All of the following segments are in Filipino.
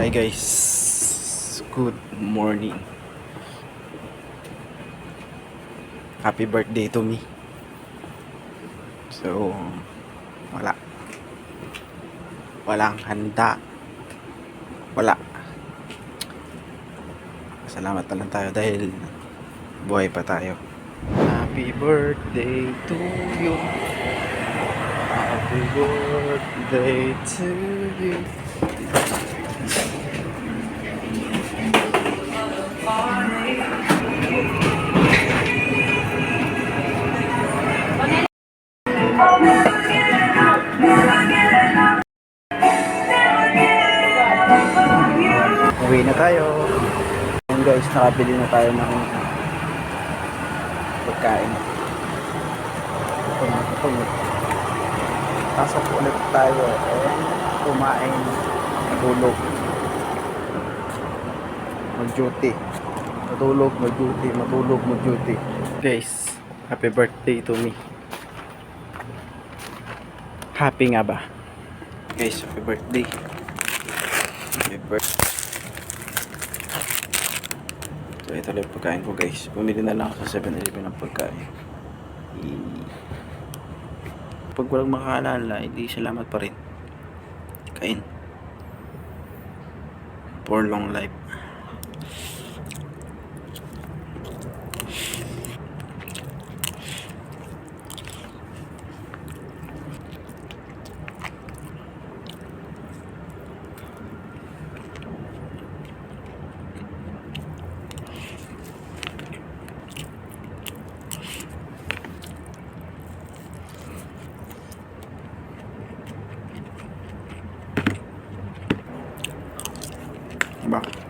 Hi guys, good morning. Happy birthday to me. So, wala. Walang handa. Wala. Salamat na lang tayo dahil buhay pa tayo. Happy birthday to you. Happy birthday to you. Uwi na tayo. Ayun guys, nakabili na tayo ng pagkain. Ito na. Pasok ulit tayo. Ayan, kumain, matulog. Mag-duty. Matulog, mag-duty, matulog, mag-duty. Guys, happy birthday to me. Happy nga ba? Guys, happy birthday. Happy birthday. So, ito lang pagkain ko guys. Bumili na lang ako sa 7-Eleven ng pagkain. Pag walang makaalala, hindi salamat pa rin. Kain. For long life. gemacht.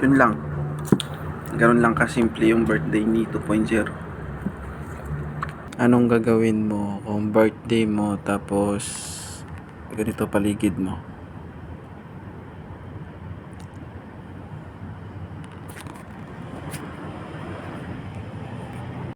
Yun lang. Ganun lang kasimple yung birthday ni 2.0. Anong gagawin mo kung birthday mo tapos ganito paligid mo?